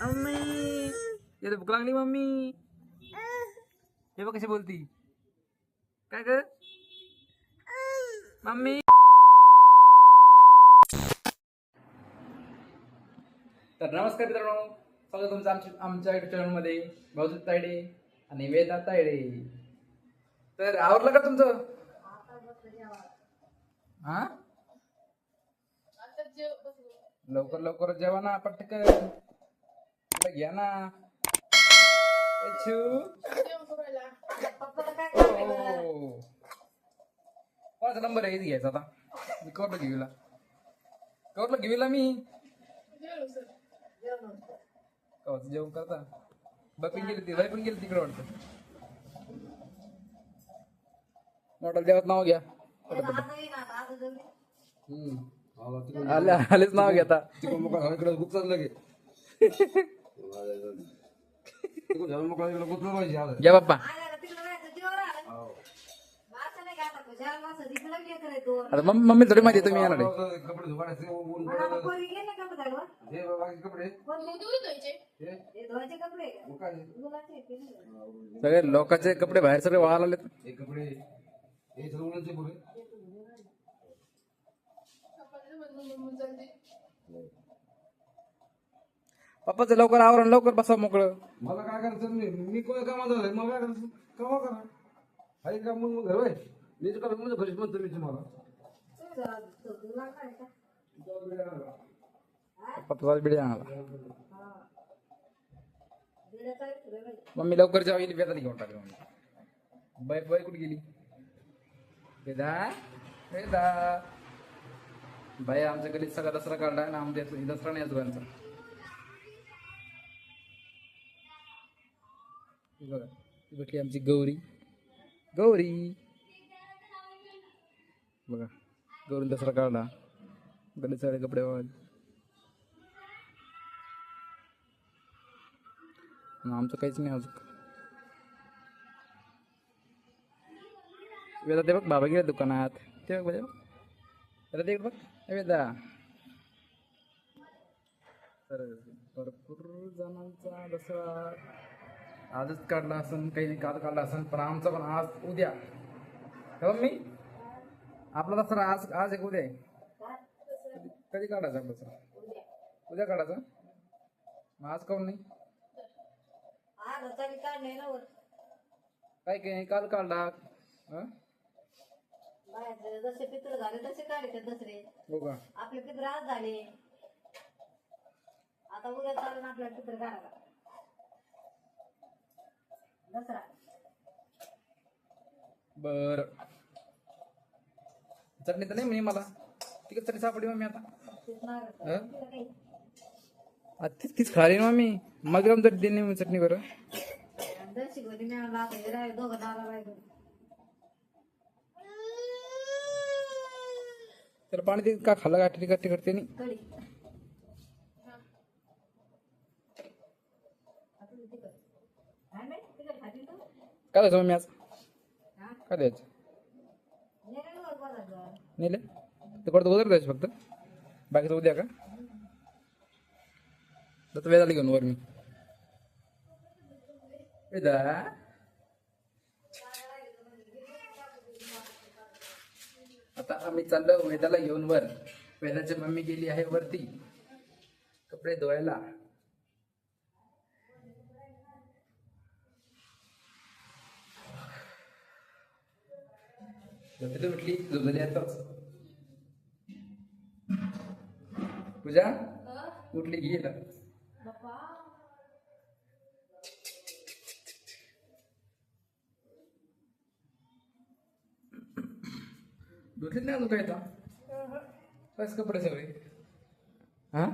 Mummy येते भूक लागली मम्मी. हे बघ कशी बोलती. काय ग? मम्मी. तर नमस्कार मित्रांनो. स्वागत तुमचं आमच्या आमच्या युट्यूब चॅनलमध्ये भाऊजी तायडे आणि वेदा तायडे. तर आवडलं का तुमचं? हा? लवकर लवकर जेवा ना पटकन. घ्या ना. कोणाचा नंबर आहे घ्यायचा आता मी कवरला घेऊला कवरला घेऊला मी जेवण करता बपी गेली ती पण गेली तिकडे वाटतं मोठा देवात नाव घ्या आलेच नाव घ्या आता बुक चाललं की बाप्पा आता मम्मी मम्मी थोडी माहिती आहे तुम्ही येणार आहे कपडे धुवायचे ऊन पडलं हे बाकी कपडे हे मग सगळे लोकांचे कपडे बाहेर सगळे वाळायला आलेत हे कपडे हे सगळं उन्हाचे पुरे पप्पाचं लवकर आवरण लवकर बसा मोकळं. मला काय करायचं मी मी कोण कामात झालंय मला काय करायचं? कामा करा. हाय का मग घर मी तर म्हणजे घरीच म्हणतो मी तुम्हाला. पप्पाचा बिडी आणाला मम्मी लवकर जेव्हा गेली वेदाला घेऊन टाकलं मम्मी. बाई बाई कुठे गेली? वेदा वेदा बाई आमच्या गलीत सगळा दसरा काढला ना आमच्या दसरा नाही असतो बघा ही भेटली आमची गौरी. गौरी. बघा गौरी दसरा काढला. गणेश सगळे कपडे आमचं काहीच नाही अजून. वेदा ते बघ बाबा गेले दुकानात. ते बघ बघा वेदा ते बघ. वेदा. तर भरपूर जणांचा दसरा आजच काढला असन काही काल काढला असन पण आमचा पण आज उद्या. मी आपला दसरा आज आज एक उद्या आहे. कधी- काढायचा आपला दसरा? उद्या काढायचा? मग आज काऊन नाही? काय काय काल काढला. हं? जसे पित्र झाले तसे काढते दसरे. हो आपले पित्र आज झाले. आता उद्या चालून आपल्याला पित्र काढायला दसरा. बर. चटणी तर नाही म्हणे मला. तिकडे चटणी सापडली मग मी आता. तेच. हं? तीच तीच खाली ना मी मग चटणी नाही चटणी बरं. त्याला पाणी का खाल्लं गाठी गाठी करते नाही कडी आता तिखट. काय माहीत, तिखट खाती तू? काय द्यायचं मम्मी आज? काय द्यायचं नेलं? नेले ते परत उद्या द्यायचं फक्त. बाकीचं उद्या का? तर वेदाला घेऊन वर मी. वेदा? आता आम्ही चाललो वेदाला घेऊन वर. वेदाची मम्मी गेली आहे वरती. कपडे धुवायला. झोपेतून उठली झोपली आताच पूजा उठली की गेला. धुतलीच नाही अजून काय बस कपडे सगळे. हा?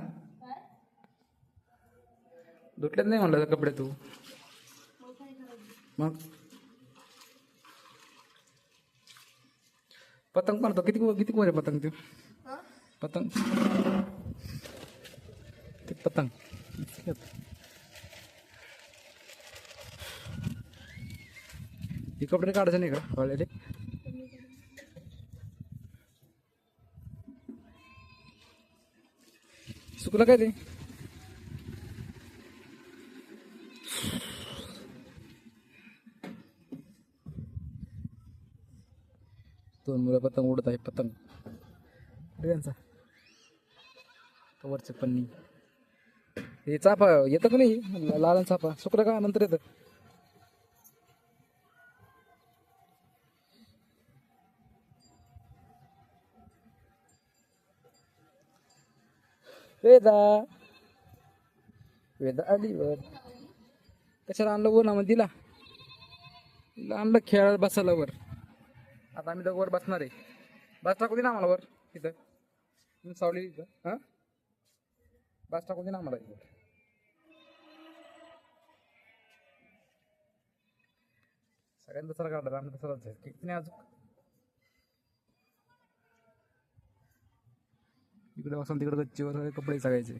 नाही म्हणलं कपडे तू? मग? पतंग पण किती किती वर आहे पतंग तू पतंग ते पतंग हे कपडे काढायचे नाही का वाळलेले सुकलं काय ते पतंग उडत आहे पतंग. त्यांचा कवरचे पन्नी. हे चाफा येतं का नाही? लालन लाल चाफा. सुकलं का नंतर येतं? वेदा. वेदा आली वर कशाला आणलं? वर ना मग दिला. आणलं खेळायला बसायला वर. आता आम्ही दोघं वर बसणार आहे. बस टाकू दे ना आम्हाला वर तिथं तुम्ही सावली तिथं हां? बस टाकू दे ना आम्हाला इथं. सगळ्यांचा सर काढला आम्ही तसंच आहे किती नाही अजून? इकडे बसून तिकडे गच्चीवर सगळे कपडे सगळ्याचे.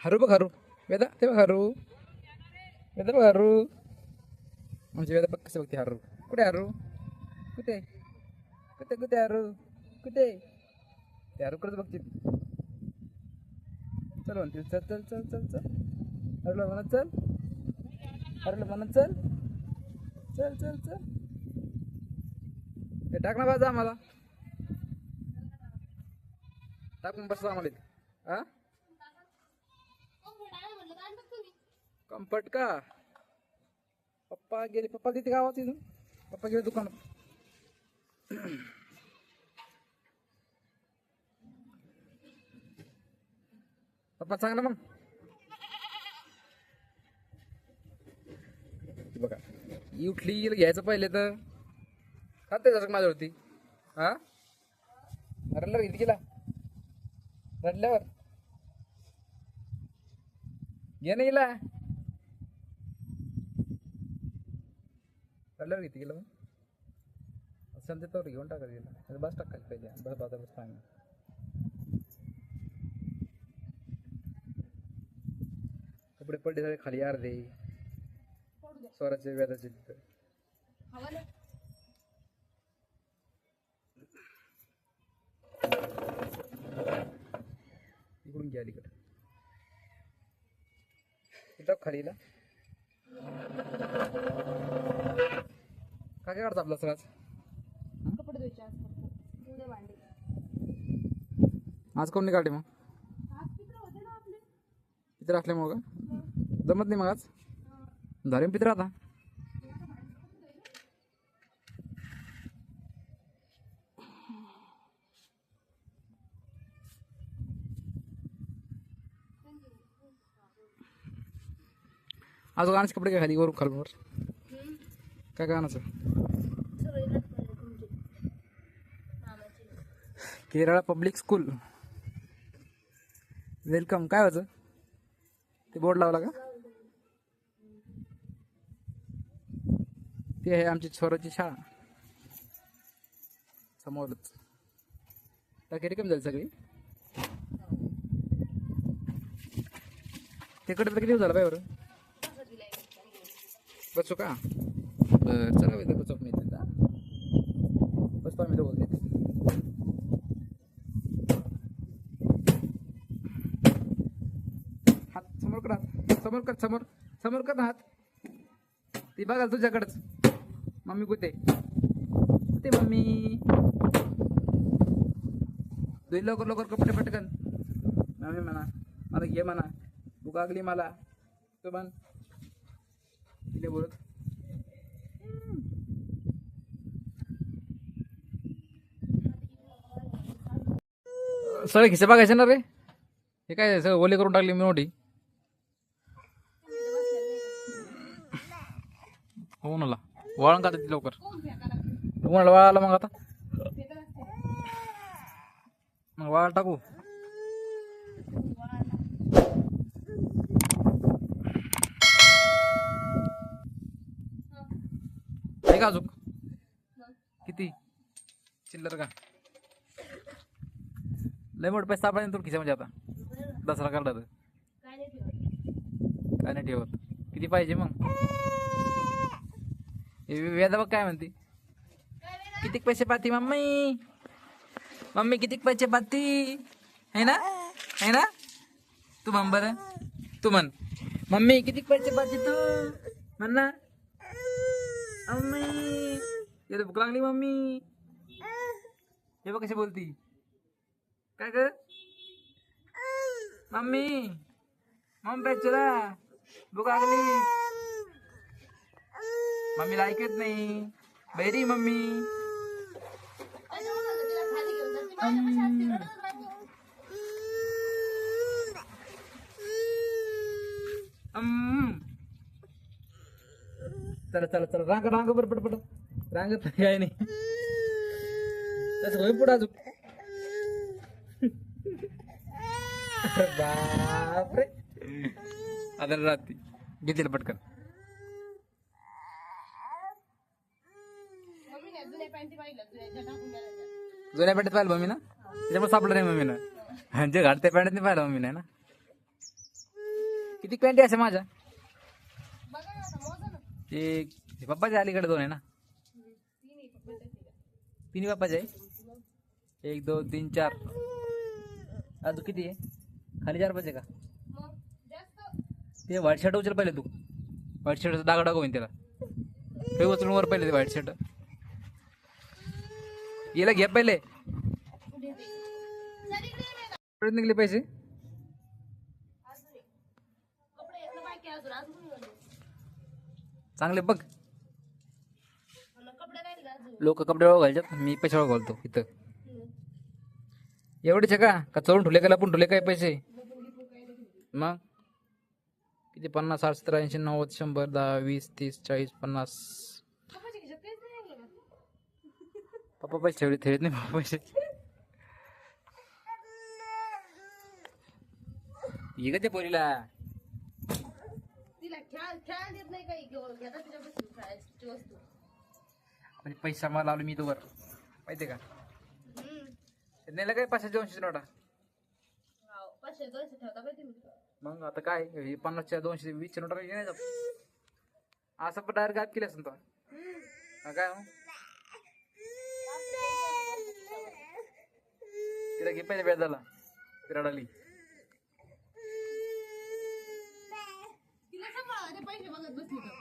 हरू बघ हरू वेदा ते बघ हरू वेदा बघ हरू आमची वेदा बघ कसं बघते हरू कुठे हरू कुठे कुठे कुठे हरू कुठे ते हरू कडे बघते चल म्हणते चल चल चल चल चल हरला म्हणा चल हरला म्हणा चल चल चल चल ते टाक ना बाजा आम्हाला टाकून बस आम्हाला इथे. कम्फर्ट का पप्पा गेले पप्पा तिथे गावात तिथून पप्पा गेले दुकानात पप्पा सांग ना मग. बघा ही उठली घ्यायचं पहिले तर. खाते जसं माझ्यावरती. हा? रडल्यावर किती गेला रडल्यावर. घे ना गेला रडल्यावर किती गेलं मग असेल ते तर घेऊन टाकायचं गेला बस टाकायचं पाहिजे बस बस बस सांग कपडे पडले सगळे खाली अर्धे स्वराचे व्याजाचे तिथं इकडून घ्या अलीकडे इथं खाली ना काय काय काढतं आपला सगळाच कपडे धुवायचे आज फक्त. उद्या भांडे. आज कोण नाही काढले मग? आज पित्र होते ना आपले. पित्र असल्यामुळं का? जमत नाही मग आज? झाले ना पित्र आता? आज गाण्याचे कपडे काय खाली? वर खालवर. काय काय आणायचं केरळा पब्लिक स्कूल. वेलकम. काय व्हायचं ते बोर्ड लावला का? ते आहे आमची छोराची शाळा. समोरच. टाकी कमी झाली सगळी? तिकडे तर किती दिवस झाला पाय बरं? बसू का? बरं चला वेळ बसू मी येते बस बसतो आम्ही दोघं बोलते. हात समोर कर हात समोर कर समोर समोर कर हात. ती बघा तुझ्याकडच. मम्मी कुठे? कुठे मम्मी? दुई लवकर लवकर कपडे पटकन. मम्मी म्हणा मला घे म्हणा. भूक कागली मला. तू म्हण. तिने बोलत. सगळे खिसे बघायचे ना रे? हे काय सगळं ओले करून टाकली मी मोठी? हो ना वाळून का ती लवकर. तुम्हाला वाळाला मग आता? मग वाळ टाकू. का अजून? किती? चिल्लर का? लय मोठे पैसे सापडा तुला खिशामध्ये आता. दसरा काढला तर काय नाही ठेवत. किती पाहिजे मग? वेदा बघ काय म्हणते. किती पैसे पाहती मम्मी? मम्मी किती पैसे पाहती? है ना? है ना? तू म्हण बरं. तू म्हण. मम्मी किती पैसे पाहती तू? म्हण ना. मम्मी. ये येते भूक लागली मम्मी. हे बघ कशी बोलती. काय ग? मम्मी. मम्मी पेचरा भूक लागली. मम्मीला ऐकत नाही. बैरी मम्मी. अम्म तिला खाली घेऊन जाते. माझ्या पाशी असते, रडत राहते. अम्म. चला चला चला. रांग रांग बर पट पट रांगत काय नाही. त्याच होय पुढे अजून. बापरे. आता राहते घेतली पटकन. जुन्या पाहिलं पॅन्टीत पाहिलं मम्मी ना त्याच्यामुळे सापडलं नाही मम्मीनं. जे घालते पॅन्टीत नाही पाहिलं मम्मीने ना? किती पॅन्टी असे माझ्या? ते एक पप्पाच्या अलीकडे दोन आहे ना? तिन्ही पप्पाचे आहे? एक दोन तीन चार. अजून किती आहे? खाली चार पाहिजे का? ते व्हाईट शर्ट उचल पहिले तू. व्हाईट शर्टचा डाग डाग होईन त्याला. ते उचलून वर पहिले ते व्हाईट शर्ट. याला घे पहिले. निघले पैसे अजून एक. कपडे येत ना बाकी अजून अजून कोणी घालू? चांगले बघ. लोक कपडे घालतात मी पैसे घालतो इथं. एवढेच आहे का का चढून ठुले का लपून ठुले काय पैसे? मग? किती? पन्नास साठ सत्तर ऐंशी नव्वद शंभर दहा वीस तीस चाळीस पन्नास? पप्पा पैसे ठेवले ठेवत नाही पप्पा पैसे. ये का ते पोरीला. खेळायला देत नाही काही. घेऊन घेतात तिच्यापासून खेळायची वस्तू. म्हणजे पैसा मला लावलो मी तोवर. माहितीये का. नेलं काय पाचशे दोनशे नोटा? हाव. पाचशे दोनशे ठेवता पाहिजे तुम्ही? मग आता काय? हे पन्नासच्या दोनशे वीसच्या नोटा नाही जात. असं पण डायरेक्ट गात केली असं तो. हा काय मग? तिला घे झाला. ती रडाली Cứ thử.